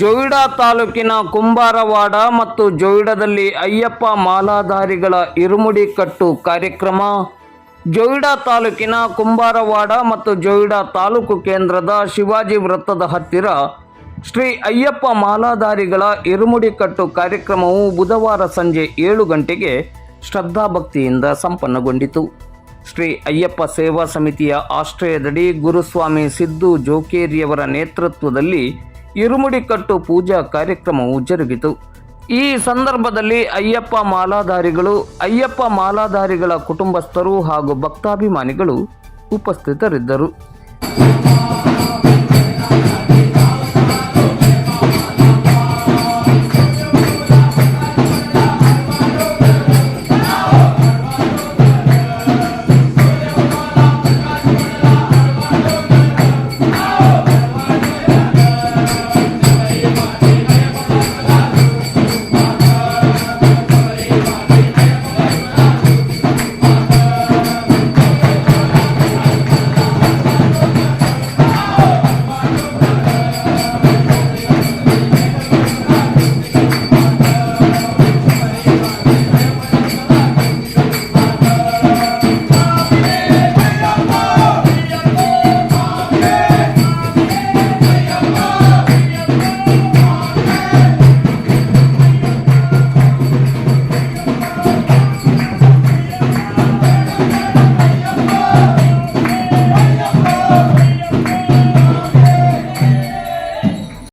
ಜೋಯಿಡಾ ತಾಲೂಕಿನ ಕುಂಬಾರವಾಡ ಮತ್ತು ಜೋಯಿಡಾದಲ್ಲಿ ಅಯ್ಯಪ್ಪ ಮಾಲಾಧಾರಿಗಳ ಇರುಮುಡಿ ಕಟ್ಟು ಕಾರ್ಯಕ್ರಮ. ಜೋಯಿಡಾ ತಾಲೂಕಿನ ಕುಂಬಾರವಾಡ ಮತ್ತು ಜೋಯಿಡಾ ತಾಲೂಕು ಕೇಂದ್ರದ ಶಿವಾಜಿ ವೃತ್ತದ ಹತ್ತಿರ ಶ್ರೀ ಅಯ್ಯಪ್ಪ ಮಾಲಾಧಾರಿಗಳ ಇರುಮುಡಿ ಕಟ್ಟು ಕಾರ್ಯಕ್ರಮವು ಬುಧವಾರ ಸಂಜೆ ಏಳು ಗಂಟೆಗೆ ಶ್ರದ್ಧಾಭಕ್ತಿಯಿಂದ ಸಂಪನ್ನಗೊಂಡಿತು. ಶ್ರೀ ಅಯ್ಯಪ್ಪ ಸೇವಾ ಸಮಿತಿಯ ಆಶ್ರಯದಡಿ ಗುರುಸ್ವಾಮಿ ಸಿದ್ದು ಜೋಕೇರಿಯವರ ನೇತೃತ್ವದಲ್ಲಿ ಇರುಮುಡಿ ಕಟ್ಟು ಪೂಜಾ ಕಾರ್ಯಕ್ರಮವು ಜರುಗಿತು. ಈ ಸಂದರ್ಭದಲ್ಲಿ ಅಯ್ಯಪ್ಪ ಮಾಲಾಧಾರಿಗಳು, ಅಯ್ಯಪ್ಪ ಮಾಲಾಧಾರಿಗಳ ಕುಟುಂಬಸ್ಥರು ಹಾಗೂ ಭಕ್ತಾಭಿಮಾನಿಗಳು ಉಪಸ್ಥಿತರಿದ್ದರು.